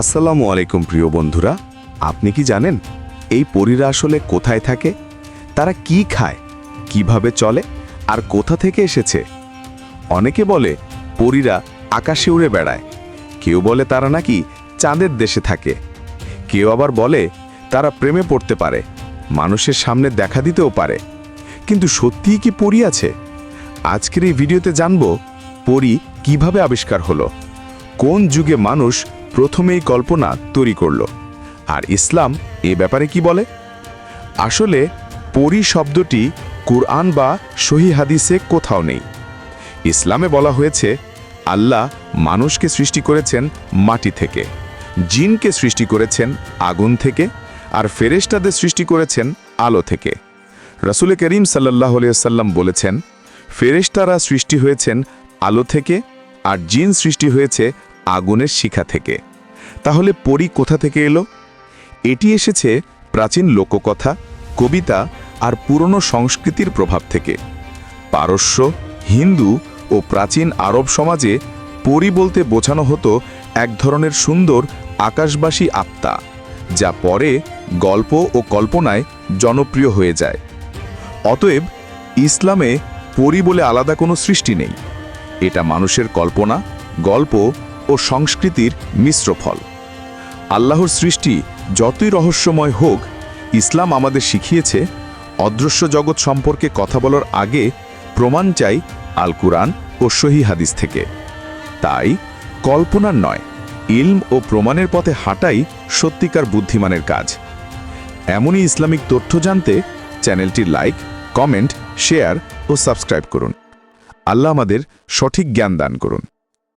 আসসালামু আলাইকুম প্রিয় বন্ধুরা, আপনি কি জানেন এই পরীরা আসলে কোথায় থাকে? তারা কি খায়? কীভাবে চলে? আর কোথা থেকে এসেছে? অনেকে বলে, পরীরা আকাশে উড়ে বেড়ায়। কেউ বলে তারা নাকি চাঁদের দেশে থাকে। কেউ আবার বলে, তারা প্রেমে পড়তে পারে, মানুষের সামনে দেখা দিতেও পারে। কিন্তু সত্যিই কি পরী আছে? আজকের এই ভিডিওতে জানব, পরী কীভাবে আবিষ্কার হলো? কোন যুগে মানুষ প্রথমে এই কল্পনা তৈরি করল। আর ইসলাম এ ব্যাপারে কি বলে? আসলে পরি শব্দটি কুরআন বা সহি হাদিসে কোথাও নেই। ইসলামে বলা হয়েছে, আল্লাহ মানুষকে সৃষ্টি করেছেন মাটি থেকে, জিনকে সৃষ্টি করেছেন আগুন থেকে, আর ফেরেশতাদের সৃষ্টি করেছেন আলো থেকে। রসুল করিম সাল্লাহ সাল্লাম বলেছেন, ফেরেশতারা সৃষ্টি হয়েছেন আলো থেকে, আর জিন সৃষ্টি হয়েছে আগুনের শিখা থেকে। তাহলে পরী কোথা থেকে এলো? এটি এসেছে প্রাচীন লোককথা, কবিতা আর পুরনো সংস্কৃতির প্রভাব থেকে। পারস্য, হিন্দু ও প্রাচীন আরব সমাজে পরী বলতে বোঝানো হতো এক ধরনের সুন্দর আকাশবাসী আত্মা, যা পরে গল্প ও কল্পনায় জনপ্রিয় হয়ে যায়। অতএব ইসলামে পরি বলে আলাদা কোনো সৃষ্টি নেই। এটা মানুষের কল্পনা, গল্প ও সংস্কৃতির মিশ্র ফল। আল্লাহর সৃষ্টি যতই রহস্যময় হোক, ইসলাম আমাদের শিখিয়েছে, অদৃশ্য জগৎ সম্পর্কে কথা বলার আগে প্রমাণ চাই আল কুরআন ও সহি হাদিস থেকে। তাই কল্পনার নয়, ইলম ও প্রমাণের পথে হাঁটাই সত্যিকার বুদ্ধিমানের কাজ। এমনই ইসলামিক তথ্য জানতে চ্যানেলটি লাইক, কমেন্ট, শেয়ার ও সাবস্ক্রাইব করুন। আল্লাহ আমাদের সঠিক জ্ঞান দান করুন।